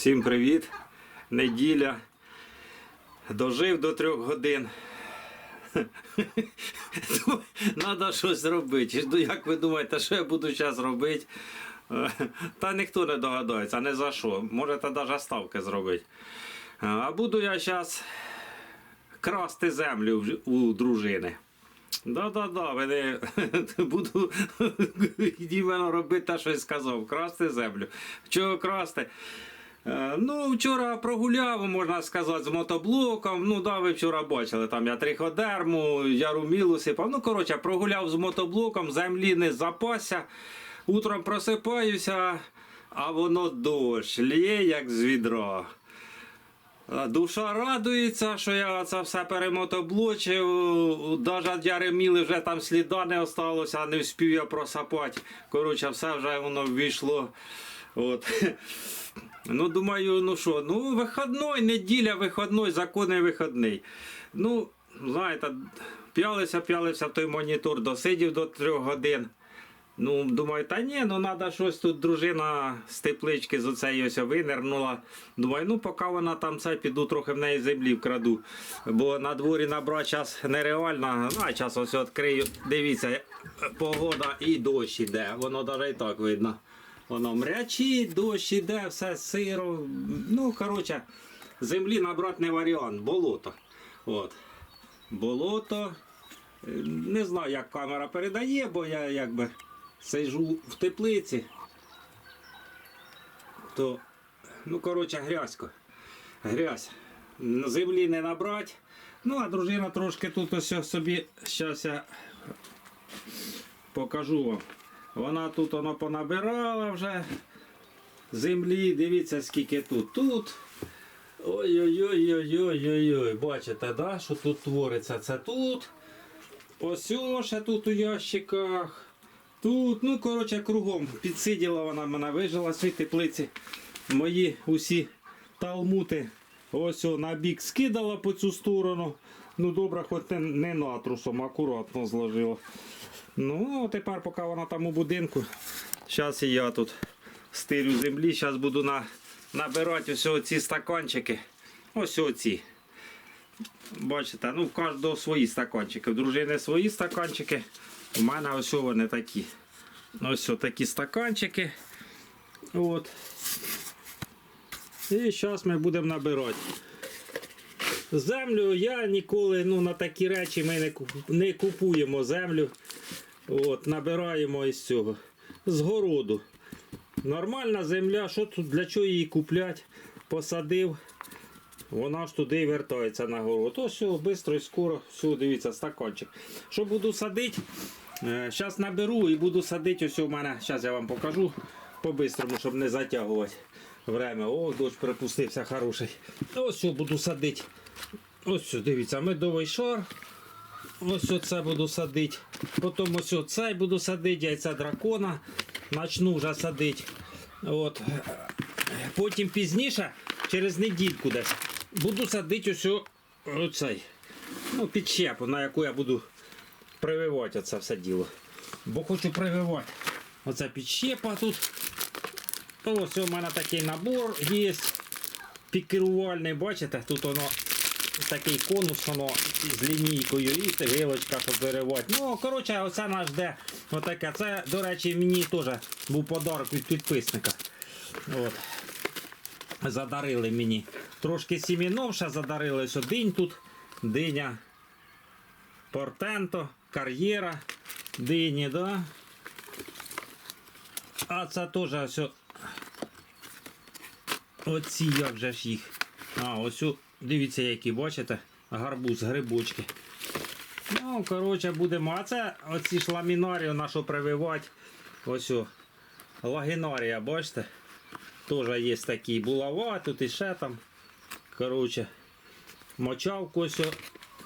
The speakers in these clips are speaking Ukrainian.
Всім привіт. Неділя. Дожив до трьох годин. Треба щось робити. Ну, Як ви думаєте, що я буду зараз робити? Та ніхто не догадається, не за що. Можете навіть ставки зробити. А буду я зараз красти землю у дружини. Да-да-да, мене буду іменно робити те, що я сказав, красти землю. Чого красти? Е, Ну, вчора прогуляв, можна сказати, з мотоблоком. Ну, да, ви вчора бачили, там я триходерму, ярумілу сипав. Ну, коротше, прогуляв з мотоблоком, землі не запасся. Утром просипаюся, а воно дощ, лє як з відра. Душа радується, що я це все перемотоблочив. Навіть яреміли вже там сліда не осталося, не встиг я просапати. Коротше, все вже воно ввійшло. От. Ну, думаю, ну що, ну, вихідний, неділя, вихідний, законний вихідний. Ну, знаєте, п'ялися, п'ялися той монітор, досидів до трьох годин. Ну, думаю, та ні, ну треба щось тут дружина з теплички з оцеї ось винирнула. Думаю, ну поки вона там це, піду трохи в неї землі вкраду. Бо на дворі набрати час нереально. Ну, а час ось відкрию. Дивіться, погода і дощ іде. Воно навіть і так видно. Воно мрячить, дощ іде, все сиро. Ну, коротше, землі набрати не варіант, болото. От. Болото. Е, Не знаю, як камера передає, бо я якби сиджу в теплиці. То, ну, коротше, грязько. Грязь. Землі не набрати. Ну, а дружина трошки тут ось собі. Зараз я покажу вам. Вона тут воно понабирала вже землі. Дивіться, скільки тут. Тут. Ой-ой-ой-ой-ой-ой-ой. Бачите, да, що тут твориться? Це тут. Ось ще тут у ящиках. Тут, ну, коротше, кругом підсиділа вона мене, вижила цій теплиці. Мої усі талмути. Ось о, на бік скидала по цю сторону. Ну, добре, хоч не, натрусом, акуратно зложила. Ну, тепер, поки вона там у будинку, зараз я тут стирю землі, зараз буду на, набирати ось ці стаканчики. Ось оці. Бачите, ну в кожного свої стаканчики. В дружини свої стаканчики. У мене ось вони такі. Ось такі стаканчики. От. І зараз ми будемо набирати. Землю я ніколи ну, на такі речі ми не, купуємо землю. От, набираємо із цього. З городу. Нормальна земля, що тут, для чого її купляти? Посадив. Вона ж туди і вертається на город. Ось швидко і скоро. Все, дивіться, стаканчик. Що буду садити? Зараз наберу і буду садити. Ось у мене, зараз я вам покажу по-бистрому, щоб не затягувати время. О, дощ припустився хороший. Ось що буду садити. Ось що, дивіться, медовий шар. Ось оце буду садити. Потім ось оце буду садити, яйця дракона. Начну вже садити. От. Потім пізніше, через недільку десь, буду садити ось оцей. Ну, підщепу, на яку я буду прививати оце все діло. Бо хочу прививати. Оце підщепа тут. Ось у мене такий набор є. Пікерувальний, бачите, тут воно такий конус, воно з лінійкою і гилочка, щоб виривати. Ну, коротше, оце нас жде. Отаке. Це, до речі, мені теж був подарок від підписника. От. Задарили мені. Трошки сімінов ще задарили. Ось динь тут. Диня. Портенто, кар'єра, дині, да? А це теж ось. Оці як же ж їх. А, ось дивіться, які, бачите, гарбуз, грибочки. Ну, коротше, будемо. А це оці ж ламінарії, на що прививати. Ось лагінарія, бачите? Теж є такі булава, тут і ще там. Коротше, мочалку ось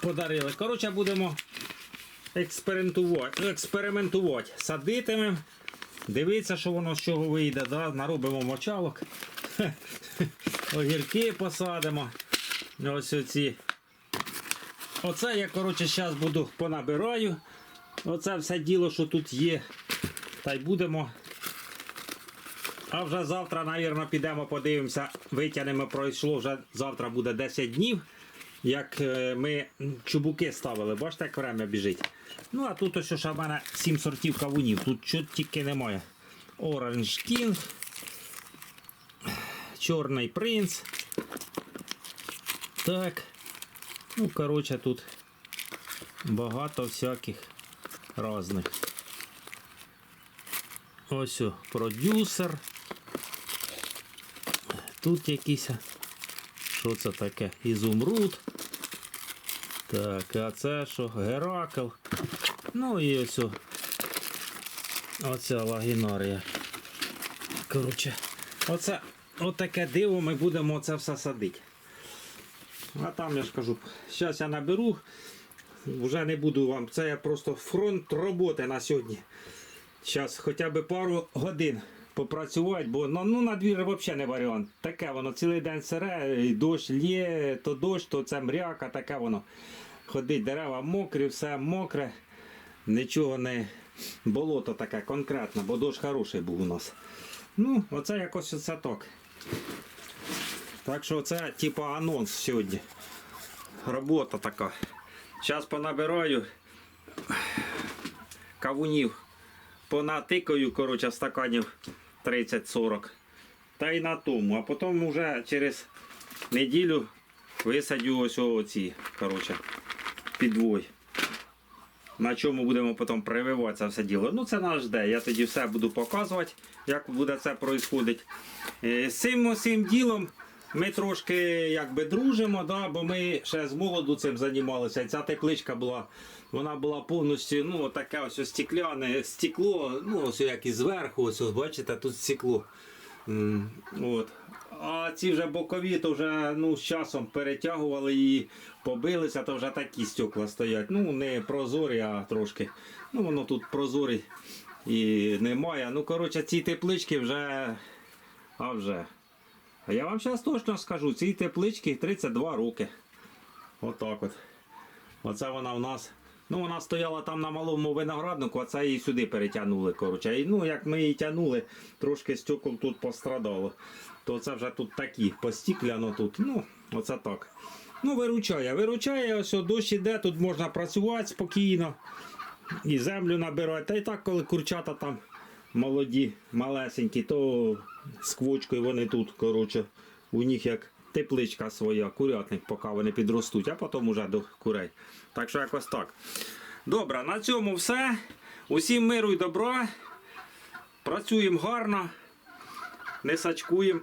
подарили. Коротше, будемо експериментувати. експериментувати. Садитимемо. Дивіться, що воно з чого вийде. Да? Наробимо мочалок. Огірки посадимо. Ось оці. Оце я, коротше, зараз буду понабираю. Оце все діло, що тут є. Та й будемо А вже завтра, навірно, підемо, подивимося, витягнемо, пройшло вже завтра буде 10 днів. Як е, ми чубуки ставили, бачите, як время біжить. Ну, а тут ось ще в мене 7 сортів кавунів, тут чого тільки немає. Orange King, Чорний принц. Так. Ну, коротше, тут багато всяких різних. Ось о, продюсер. Тут якийсь. Що це таке? Ізумруд. Так, а це що? Геракл. Ну і ось. о, Оця лагінарія. Коротше, оце отаке диво ми будемо це все садити. А там я ж кажу, зараз я наберу. Вже не буду вам. Це просто фронт роботи на сьогодні. Зараз хоча б пару годин попрацювати, бо ну, ну, на двір взагалі не варіант. Таке воно цілий день сире, і дощ лє, то дощ, то це мряка, таке воно. Ходить, дерева мокрі, все мокре, нічого не болото таке конкретне, бо дощ хороший був у нас. Ну, оце якось оце так. Так що це типа анонс сьогодні. Робота така. Зараз понабираю кавунів понатикаю, коротше, стаканів 30-40. Та й на тому. А потім вже через неділю висадю ось оці, коротше, підвой. На чому будемо потім прививати це все діло. Ну це нас жде. Я тоді все буду показувати, як буде це происходить. Е, З цим усім ділом ми трошки якби дружимо, да, бо ми ще з молоду цим займалися. Ця тепличка була, вона була повністю ну, таке ось стекляне стекло, ну ось як і зверху, ось, ось бачите, тут стекло. От. А ці вже бокові, то вже ну, з часом перетягували і побилися, то вже такі стекла стоять. Ну, не прозорі, а трошки. Ну, воно тут прозорі і немає. Ну, коротше, ці теплички вже. А вже. А я вам зараз точно скажу, цій тепличці 32 роки. Отак от. Оце вона в нас. Ну, вона стояла там на малому винограднику, а це її сюди перетягнули. Коротше. І, ну, як ми її тягнули, трошки стекол тут пострадало. То це вже тут такі, постікляно тут. Ну, оце так. Ну, виручає. Виручає, ось дощ іде, тут можна працювати спокійно. І землю набирати. Та й так, коли курчата там молоді, малесенькі, то з квочкою вони тут, коротше, у них як тепличка своя, курятник, поки вони підростуть, а потім уже до курей. Так що якось так. Добре, на цьому все. Усім миру і добра. Працюємо гарно, не сачкуємо.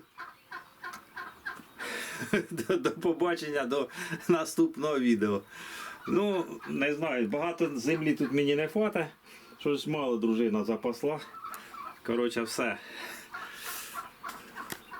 До, побачення до наступного відео. Ну, не знаю, багато землі тут мені не хватить. Щось мало дружина запасла. Коротше, все.